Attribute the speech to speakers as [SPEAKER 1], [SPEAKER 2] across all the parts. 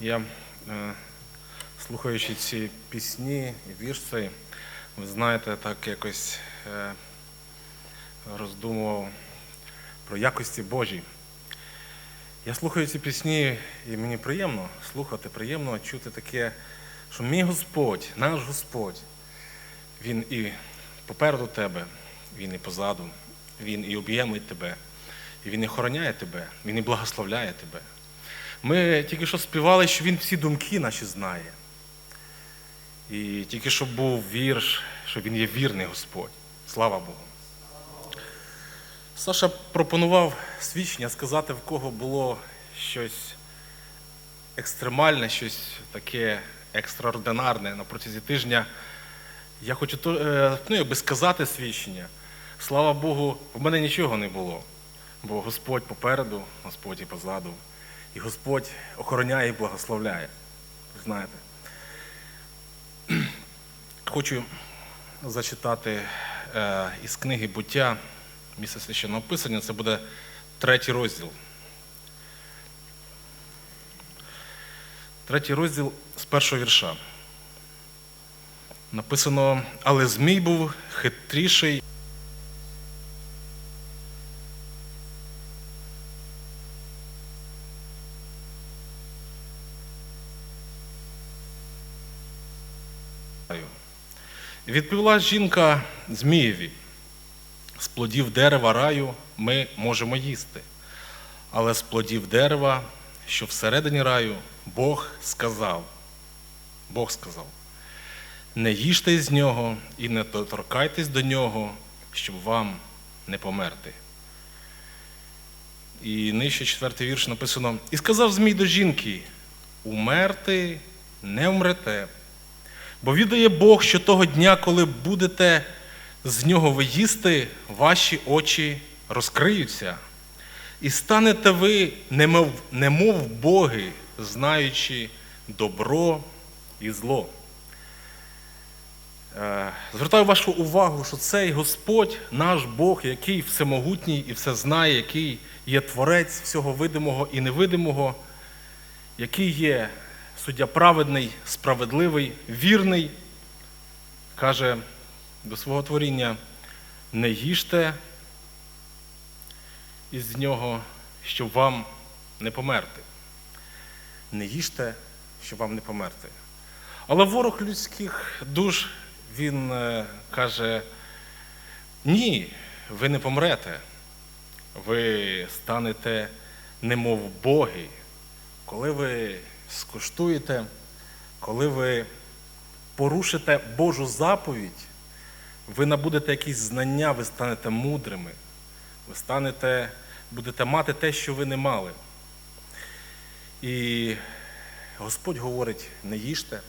[SPEAKER 1] Я, е, слухаючи ці пісні і цей, ви знаєте, так якось е, роздумував про якості Божі. Я слухаю ці пісні, і мені приємно слухати, приємно чути таке, що мій Господь, наш Господь, Він і попереду тебе, Він і позаду, Він і об'ємить тебе, і Він і охороняє тебе, Він і благословляє тебе. Ми тільки що співали, що Він всі думки наші знає. І тільки що був вірш, що Він є вірний Господь. Слава Богу. Саша пропонував свідчення сказати, в кого було щось екстремальне, щось таке екстраординарне на протязі тижня. Я хочу е, ну, якби сказати свідчення. Слава Богу, в мене нічого не було, бо Господь попереду, Господь і позаду. І Господь охороняє і благословляє. Знаєте. Хочу зачитати е, із книги буття місце священного писання. Це буде третій розділ. Третій розділ з першого вірша. Написано, але Змій був хитріший. Відповіла жінка Змієві. З плодів дерева раю ми можемо їсти, але з плодів дерева, що всередині раю, Бог сказав. Бог сказав: не їжте із нього і не доторкайтесь до нього, щоб вам не померти. І нижче четвертий вірш написано: І сказав Змій до жінки: умерти не вмрете, бо відає Бог, що того дня, коли будете з нього ви їсти, ваші очі розкриються, і станете ви, немов, немов боги, знаючи добро і зло. Е, Звертаю вашу увагу, що цей Господь, наш Бог, який всемогутній і все знає, який є творець всього видимого і невидимого, який є суддя праведний, справедливий, вірний, каже до свого творіння: не їжте із нього, щоб вам не померти. Не їжте, щоб вам не померти. Але ворог людських душ, він е, каже: ні, ви не помрете, ви станете немов боги, коли ви скуштуєте, коли ви порушите Божу заповідь, ви набудете якісь знання, ви станете мудрими, ви станете, будете мати те, що ви не мали. І Господь говорить, не їжте,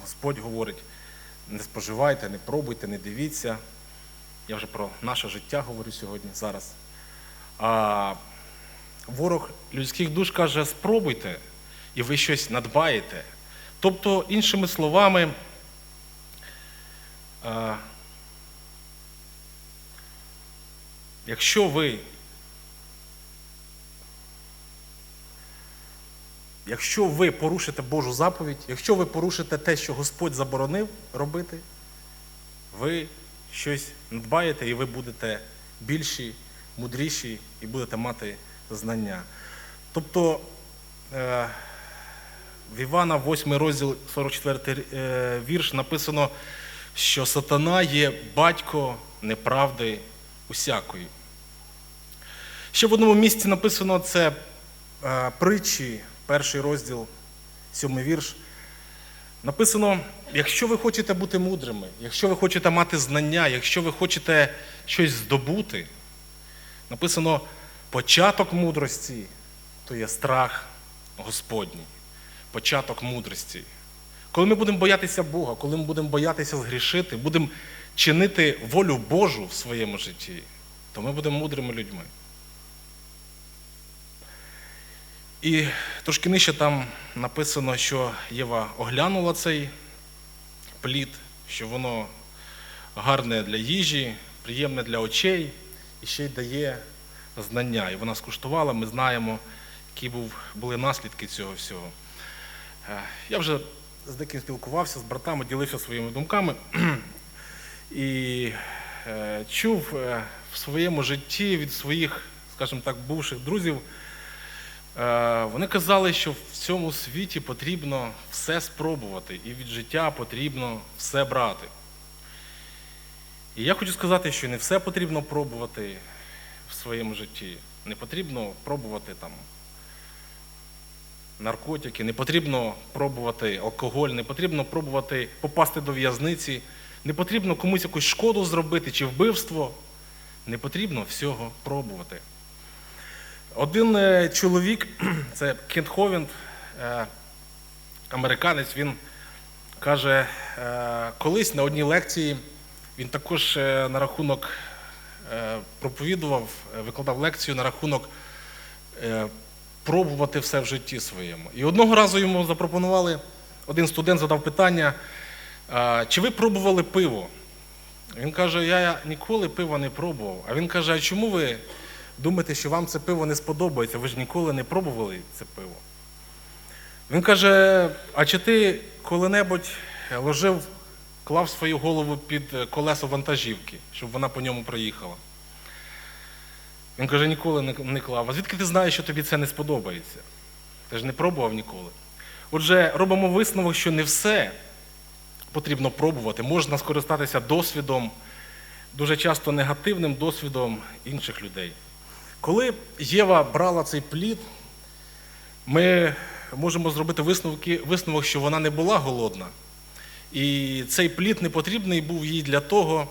[SPEAKER 1] Господь говорить, не споживайте, не пробуйте, не дивіться. Я вже про наше життя говорю сьогодні, зараз. А ворог людських душ каже, спробуйте, і ви щось надбаєте. Тобто, іншими словами, якщо ви Якщо ви порушите Божу заповідь, якщо ви порушите те, що Господь заборонив робити, ви щось надбаєте і ви будете більші, мудріші і будете мати знання. Тобто е, в Івана 8 розділ 44 е, вірш написано, що сатана є батько неправди усякої. Ще в одному місці написано це е, притчі, перший розділ, сьомий вірш. Написано: якщо ви хочете бути мудрими, якщо ви хочете мати знання, якщо ви хочете щось здобути, написано початок мудрості то є страх Господній. Початок мудрості. Коли ми будемо боятися Бога, коли ми будемо боятися згрішити, будемо чинити волю Божу в своєму житті, то ми будемо мудрими людьми. І трошки нижче там написано, що Єва оглянула цей плід, що воно гарне для їжі, приємне для очей і ще й дає знання. І вона скуштувала, ми знаємо, які були наслідки цього всього. Е, Я вже з деким спілкувався, з братами, ділився своїми думками і е, чув е, в своєму житті від своїх, скажімо так, бувших друзів. Вони казали, що в цьому світі потрібно все спробувати, і від життя потрібно все брати. І я хочу сказати, що не все потрібно пробувати в своєму житті. Не потрібно пробувати там наркотики, не потрібно пробувати алкоголь, не потрібно пробувати попасти до в'язниці, не потрібно комусь якусь шкоду зробити чи вбивство. Не потрібно всього пробувати. Один е, чоловік, це Кент Ховінд, е, американець, він каже, е, колись на одній лекції він також на рахунок проповідував, викладав лекцію на рахунок пробувати все в житті своєму. І одного разу йому запропонували, один студент задав питання, чи ви пробували пиво? Він каже, я ніколи пива не пробував. А він каже, а чому ви думаєте, що вам це пиво не сподобається? Ви ж ніколи не пробували це пиво. Він каже: а чи ти коли-небудь ложив, клав свою голову під колесо вантажівки, щоб вона по ньому проїхала? Він каже, ніколи не, клав. А звідки ти знаєш, що тобі це не сподобається? Ти ж не пробував ніколи. Отже, робимо висновок, що не все потрібно пробувати. Можна скористатися досвідом, дуже часто негативним досвідом інших людей. Коли Єва брала цей плід, ми можемо зробити висновки, висновок, що вона не була голодна. І цей плід не потрібний був їй для того,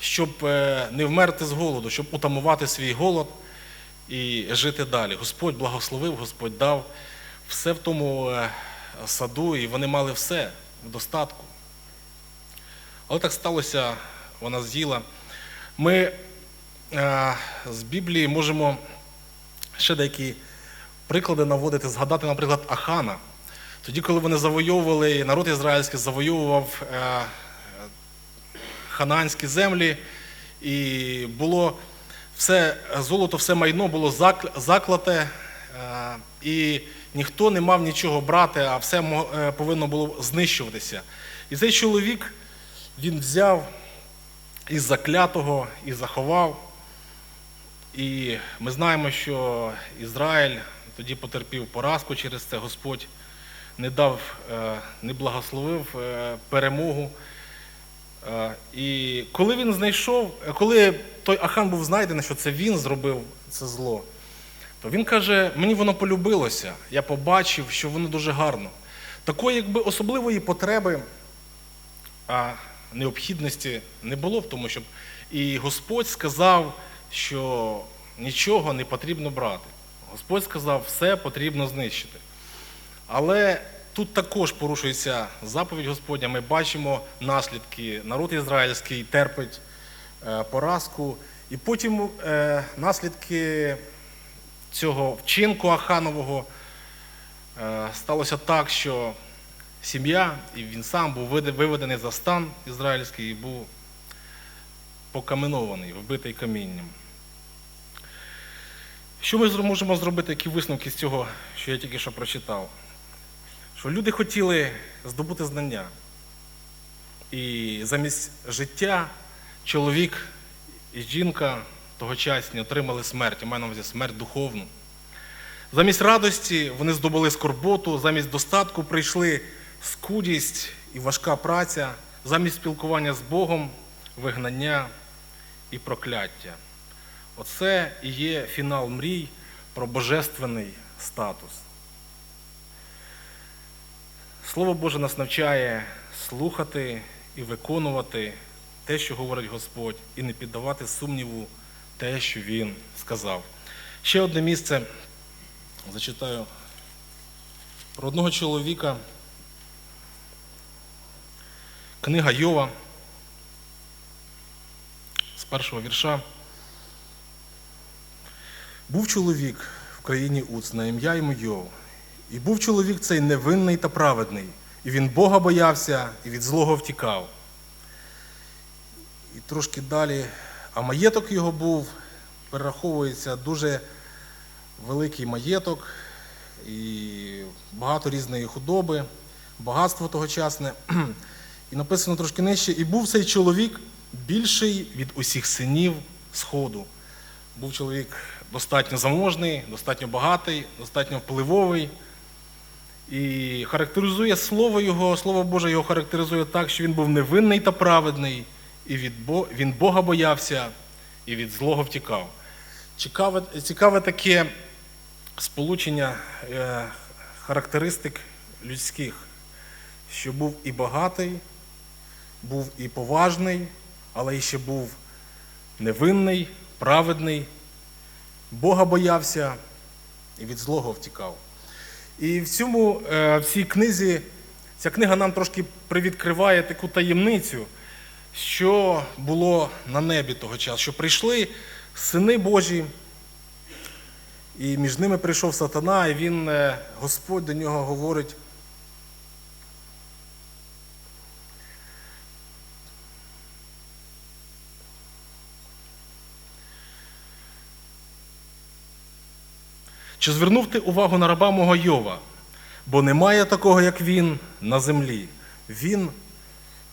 [SPEAKER 1] щоб е, не вмерти з голоду, щоб утамувати свій голод і жити далі. Господь благословив, Господь дав все в тому е, саду, і вони мали все в достатку. Але так сталося, вона з'їла. Ми е, з Біблії можемо ще деякі приклади наводити, згадати, наприклад, Ахана. Тоді, коли вони завойовували, народ ізраїльський завойовував хананські землі, і було все золото, все майно було заклате, е, і ніхто не мав нічого брати, а все е, повинно було знищуватися. І цей чоловік він взяв із заклятого і заховав. І ми знаємо, що Ізраїль тоді потерпів поразку через це. Господь не дав, е, не благословив перемогу. Е, І коли він знайшов, е, коли той Ахан був знайдений, що це він зробив це зло, то він каже: мені воно полюбилося, я побачив, що воно дуже гарно. Такої якби особливої потреби, а необхідності не було в тому, щоб і Господь сказав, що нічого не потрібно брати. Господь сказав, все потрібно знищити. Але тут також порушується заповідь Господня. Ми бачимо наслідки. Народ ізраїльський терпить е, поразку. І потім е, наслідки цього вчинку Аханового е, сталося так, що сім'я, і він сам був виведений за стан ізраїльський і був покаменований, вбитий камінням. Що ми можемо зробити, які висновки з цього, що я тільки що прочитав? Що люди хотіли здобути знання. І замість життя чоловік і жінка тогочасні отримали смерть, маю на увазі смерть духовну. Замість радості вони здобули скорботу, замість достатку прийшли скудість і важка праця, замість спілкування з Богом, вигнання і прокляття. Оце і є фінал мрій про божественний статус. Слово Боже нас навчає слухати і виконувати те, що говорить Господь, і не піддавати сумніву те, що Він сказав. Ще одне місце зачитаю про одного чоловіка. Книга Йова з першого вірша. Був чоловік в країні Уц на ім'я йому Йов. І був чоловік цей невинний та праведний, і він Бога боявся, і від злого втікав. І трошки далі, а маєток його був перераховується дуже великий маєток і багато різної худоби, багатство тогочасне. І написано трошки нижче, і був цей чоловік більший від усіх синів Сходу. Був чоловік достатньо заможний, достатньо багатий, достатньо впливовий. І характеризує слово його, слово Боже його характеризує так, що він був невинний та праведний, і від Бо- він Бога боявся, і від злого втікав. Цікаве, цікаве таке сполучення е, характеристик людських, що був і багатий, був і поважний, але і ще був невинний, праведний, Бога боявся і від злого втікав. І в цьому е, в цій книзі, ця книга нам трошки привідкриває таку таємницю, що було на небі того часу, що прийшли сини Божі, і між ними прийшов сатана, і він, е, Господь до нього говорить. Чи звернув ти увагу на раба мого Йова? Бо немає такого, як він на землі. Він,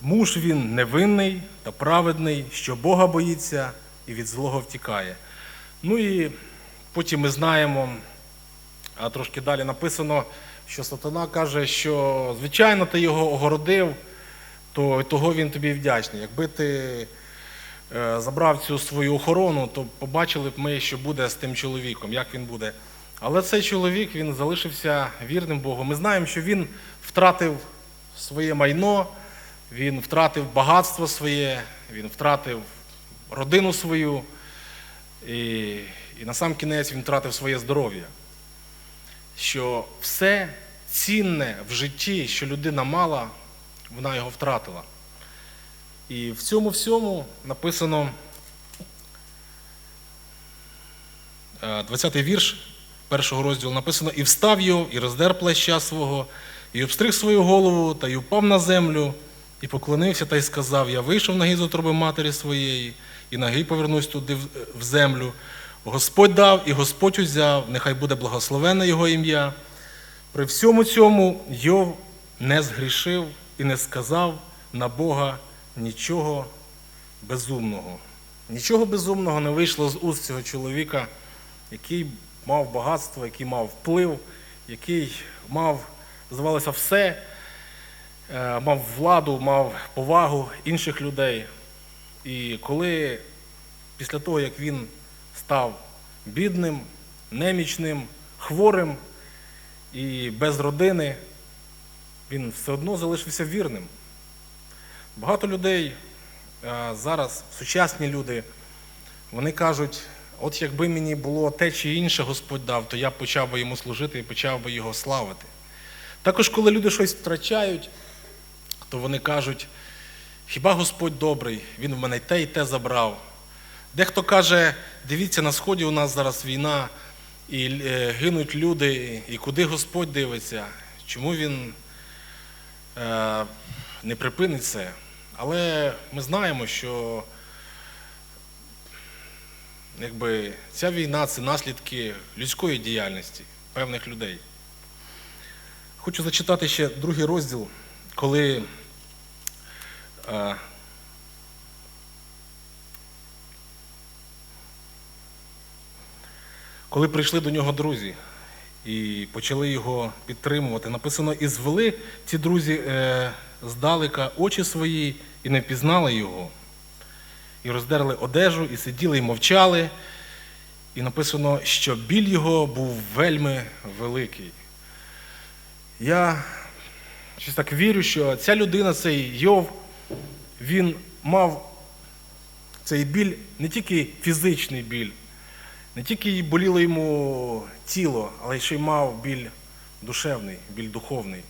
[SPEAKER 1] муж він невинний та праведний, що Бога боїться і від злого втікає. Ну і потім ми знаємо, а трошки далі написано, що сатана каже, що звичайно ти його огородив, то того він тобі вдячний. Якби ти е, забрав цю свою охорону, то побачили б ми, що буде з тим чоловіком, як він буде. Але цей чоловік він залишився вірним Богу. Ми знаємо, що він втратив своє майно, він втратив багатство своє, він втратив родину свою, і, і на сам кінець він втратив своє здоров'я. Що все цінне в житті, що людина мала, вона його втратила. І в цьому всьому написано е, 20-й вірш першого розділу написано: І встав його, і роздер плаща свого, і обстриг свою голову, та й упав на землю, і поклонився та й сказав: Я вийшов на гізу труби матері своєї, і ноги повернусь туди в- землю. Господь дав, і Господь узяв, нехай буде благословенне Його ім'я. При всьому цьому Йов не згрішив і не сказав на Бога нічого безумного. Нічого безумного не вийшло з уст цього чоловіка, який мав багатство, який мав вплив, який мав, здавалося, все, е, мав владу, мав повагу інших людей. І коли після того, як він став бідним, немічним, хворим і без родини, він все одно залишився вірним. Багато людей е, зараз, сучасні люди, вони кажуть, от якби мені було те чи інше Господь дав, то я почав би йому служити і почав би його славити. Також, коли люди щось втрачають, то вони кажуть, хіба Господь добрий, Він в мене те і те забрав. Дехто каже, дивіться, на сході у нас зараз війна, і е, гинуть люди, і куди Господь дивиться, чому він е, не припинить це. Але ми знаємо, що якби, ця війна це наслідки людської діяльності певних людей. Хочу зачитати ще другий розділ, коли е, коли прийшли до нього друзі і почали його підтримувати. Написано, і звели ці друзі е, здалека очі свої і не впізнали його. І роздерли одежу, і сиділи, і мовчали. І написано, що біль його був вельми великий. Я щось так вірю, що ця людина, цей Йов, він мав цей біль не тільки фізичний біль, не тільки боліло йому тіло, але ще й мав біль душевний, біль духовний.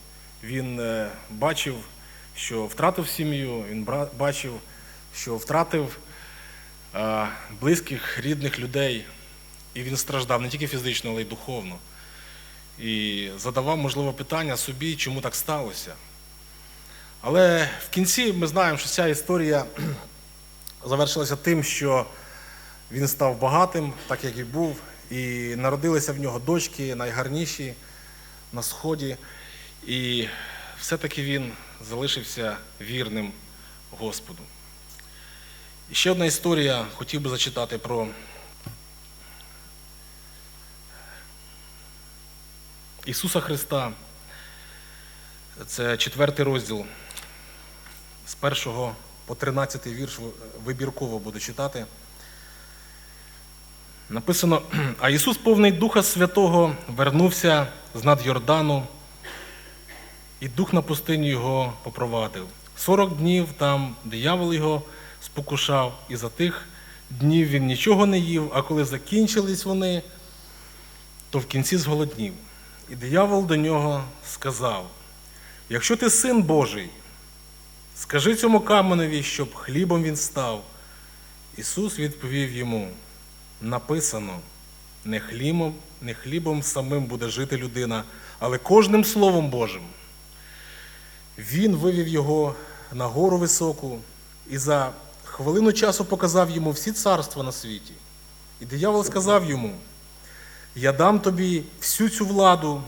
[SPEAKER 1] Він е, бачив, що втратив сім'ю, він бачив, що втратив близьких, рідних людей. І він страждав не тільки фізично, але й духовно. І задавав, можливо, питання собі, чому так сталося. Але в кінці ми знаємо, що ця історія завершилася тим, що він став багатим, так як і був, і народилися в нього дочки найгарніші на сході. І все-таки він залишився вірним Господу. Ще одна історія хотів би зачитати про Ісуса Христа. Це четвертий розділ з першого по 13 вірш вибірково буду читати. Написано: А Ісус, повний Духа Святого, вернувся з над Йордану, і дух на пустиню його попровадив. Сорок днів там диявол його спокушав, і за тих днів він нічого не їв, а коли закінчились вони, то в кінці зголоднів. І диявол до нього сказав: Якщо ти син Божий, скажи цьому каменеві, щоб хлібом він став. Ісус відповів йому: написано, не хлібом, не хлібом самим буде жити людина, але кожним Словом Божим. Він вивів його на гору високу і за хвилину часу показав йому всі царства на світі. І диявол сказав йому: Я дам тобі всю цю владу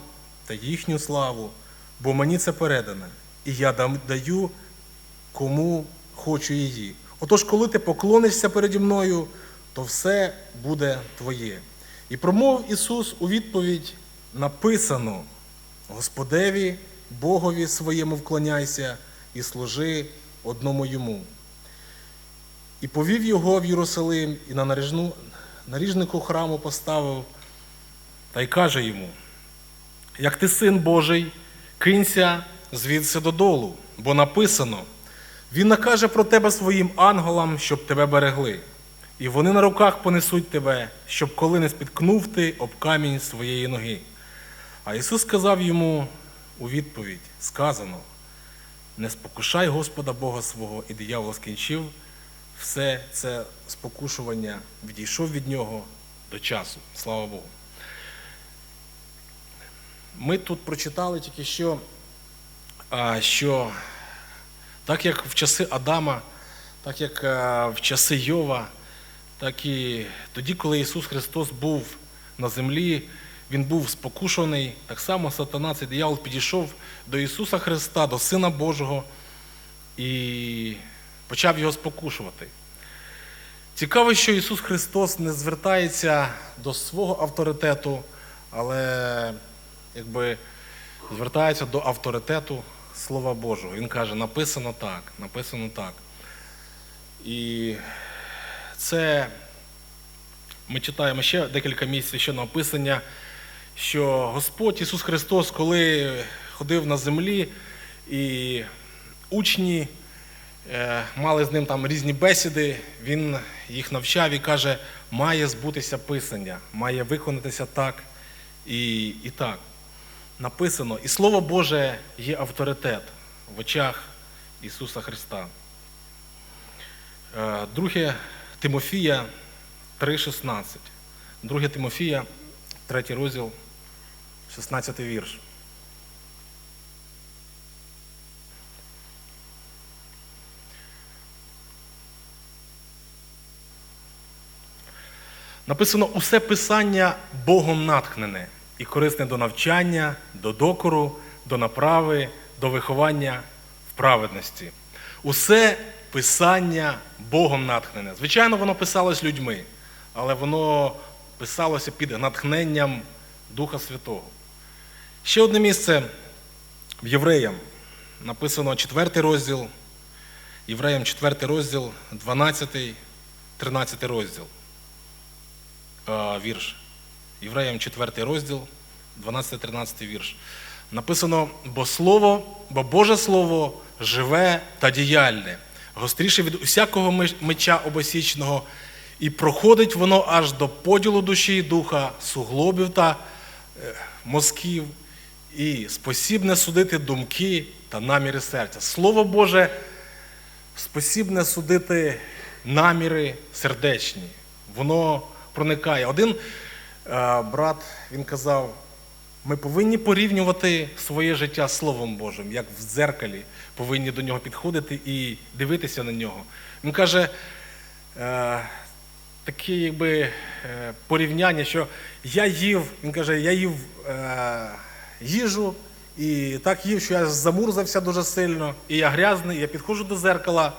[SPEAKER 1] та їхню славу, бо мені це передане, і я даю кому хочу її. Отож, коли ти поклонишся переді мною, то все буде твоє. І промов Ісус у відповідь написано: Господеві, Богові своєму вклоняйся і служи одному йому. І повів його в Єрусалим, і на наріжну, наріжнику храму поставив, та й каже йому: Як ти син Божий, кинься звідси додолу, бо написано: Він накаже про тебе своїм ангелам, щоб тебе берегли, і вони на руках понесуть тебе, щоб коли не спіткнув ти об камінь своєї ноги. А Ісус сказав йому у відповідь: сказано: не спокушай Господа Бога свого, і диявол скінчив все це спокушування, відійшов від нього до часу. Слава Богу. Ми тут прочитали тільки що, що так як в часи Адама, так як в часи Йова, так і тоді, коли Ісус Христос був на землі, Він був спокушений, так само сатана, цей диявол підійшов до Ісуса Христа, до Сина Божого і почав його спокушувати. Цікаво, що Ісус Христос не звертається до свого авторитету, але якби звертається до авторитету Слова Божого. Він каже, написано так, написано так. І це ми читаємо ще декілька місць ще написання, що Господь Ісус Христос, коли ходив на землі, і учні мали з ним там різні бесіди, він їх навчав і каже, має збутися Писання, має виконатися так і, і так. Написано, і Слово Боже є авторитет в очах Ісуса Христа. Е, Друге Тимофія 3,16. Друге Тимофія, третій розділ, 16 вірш. Написано усе писання Богом натхнене і корисне до навчання, до докору, до направи, до виховання в праведності. Усе писання Богом натхнене. Звичайно, воно писалось людьми, але воно писалося під натхненням Духа Святого. Ще одне місце в Євреям написано 4 розділ, Євреям 4 розділ, 12, 13 розділ. А, вірш. Євреям 4 розділ, 12-13 вірш. Написано, бо слово, бо Боже Слово живе та діяльне, гостріше від усякого меча обосічного, і проходить воно аж до поділу душі і духа, суглобів та е, мозків, і спосібне судити думки та наміри серця. Слово Боже спосібне судити наміри сердечні. Воно проникає. Один е, брат він казав, ми повинні порівнювати своє життя з Словом Божим, як в дзеркалі, повинні до нього підходити і дивитися на нього. Він каже, е, таке якби е, порівняння, що я їв, він каже, я їв їжу і так їв, що я замурзався дуже сильно, і я грязний, я підходжу до зеркала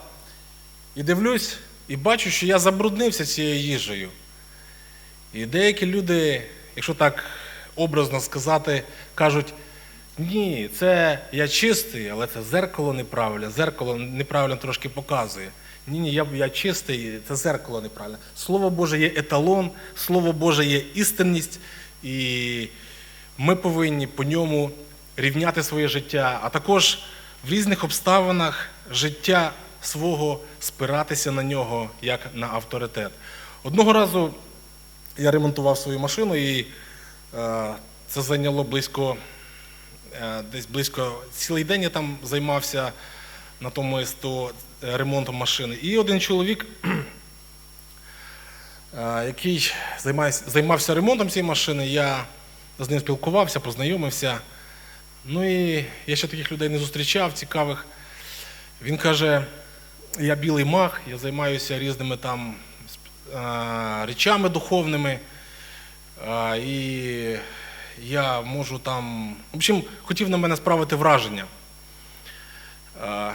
[SPEAKER 1] і дивлюсь, і бачу, що я забруднився цією їжею. І деякі люди, якщо так образно сказати, кажуть, ні, це я чистий, але це зеркало неправильне, зеркало неправильно трошки показує. Ні, ні, я, я чистий, це зеркало неправильне. Слово Боже є еталон, Слово Боже є істинність, і ми повинні по ньому рівняти своє життя, а також в різних обставинах життя свого спиратися на нього як на авторитет. Одного разу я ремонтував свою машину, і е, це зайняло близько, е, десь близько цілий день я там займався на тому СТО е, ремонтом машини. І один чоловік, який займався ремонтом цієї машини, я з ним спілкувався, познайомився. Ну і я ще таких людей не зустрічав, цікавих. Він каже: я білий маг, я займаюся різними там речами духовними. е, І я можу там. В общем, хотів на мене справити враження. Е,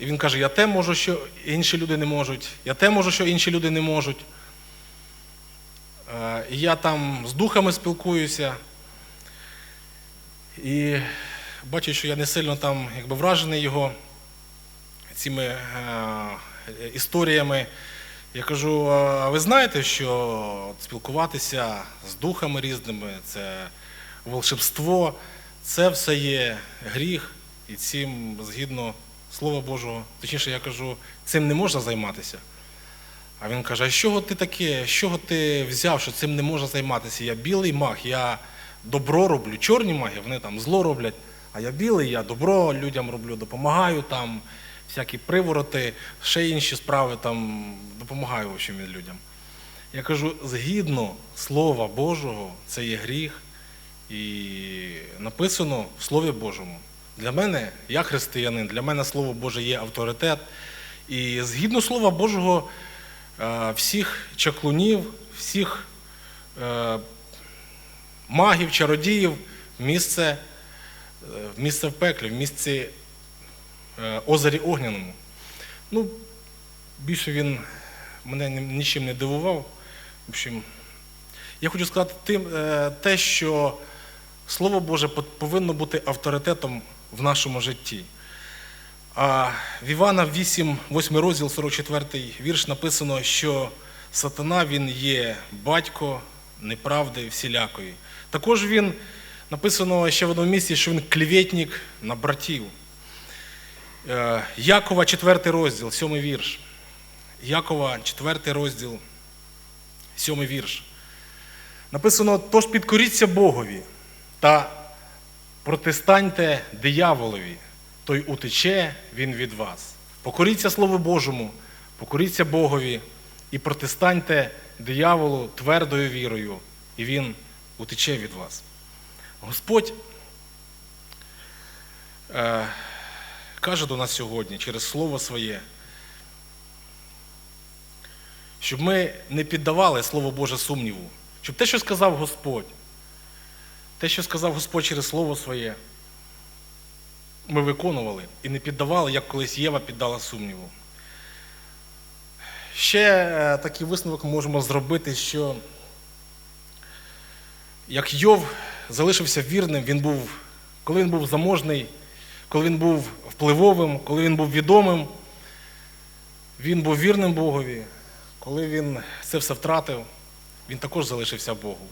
[SPEAKER 1] І він каже: я те можу, що інші люди не можуть, я те можу, що інші люди не можуть. Е, І я там з духами спілкуюся. І бачу, що я не сильно там якби вражений його цими е, історіями. Я кажу, а ви знаєте, що спілкуватися з духами різними, це волшебство, це все є гріх, і цим, згідно Слова Божого, точніше, я кажу, цим не можна займатися. А він каже: а з чого ти таке? З чого ти взяв, що цим не можна займатися? Я білий маг, я добро роблю. Чорні маги, вони там зло роблять, а я білий, я добро людям роблю, допомагаю там, всякі привороти, ще інші справи там допомагаю в общем, людям. Я кажу, згідно Слова Божого, це є гріх, і написано в Слові Божому. Для мене, я християнин, для мене Слово Боже є авторитет. І згідно Слова Божого, е, всіх чаклунів, всіх е, магів, чародіїв місце, е, місце в пеклі, в місці озері Огняному. Ну, більше він мене нічим не дивував. В общем, я хочу сказати тим, е, те, що Слово Боже повинно бути авторитетом в нашому житті. А в Івана 8, 8 розділ, 44 вірш написано, що сатана він є батько неправди всілякої. Також він написано ще в одному місці, що він клеветник на братів. Е, Якова, 4 розділ, 7 вірш. Якова, 4 розділ, 7 вірш. Написано: тож підкоріться Богові та протистаньте дияволові, той утече він від вас. Покоріться Слову Божому, покоріться Богові і протистаньте дияволу твердою вірою, і він утече від вас. Господь е, каже до нас сьогодні через Слово Своє, щоб ми не піддавали Слово Боже сумніву, щоб те, що сказав Господь, те, що сказав Господь через Слово Своє, ми виконували і не піддавали, як колись Єва піддала сумніву. Ще е, такий висновок можемо зробити, що як Йов залишився вірним, він був, коли він був заможний, коли він був впливовим, коли він був відомим, він був вірним Богові. Коли він це все втратив, він також залишився Богу.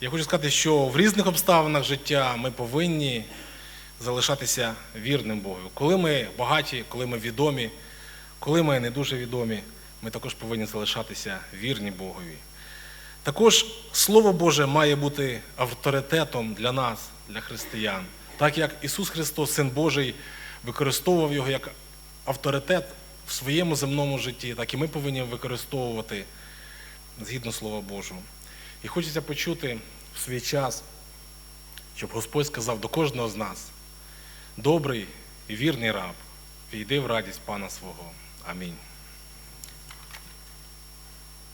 [SPEAKER 1] Я хочу сказати, що в різних обставинах життя ми повинні залишатися вірним Богу. Коли ми багаті, коли ми відомі, коли ми не дуже відомі, ми також повинні залишатися вірні Богові. Також Слово Боже має бути авторитетом для нас, для християн. Так як Ісус Христос, Син Божий, використовував його як авторитет в своєму земному житті, так і ми повинні використовувати згідно Слова Божого. І хочеться почути в свій час, щоб Господь сказав до кожного з нас: добрий і вірний раб, війди в радість Пана свого. Амінь.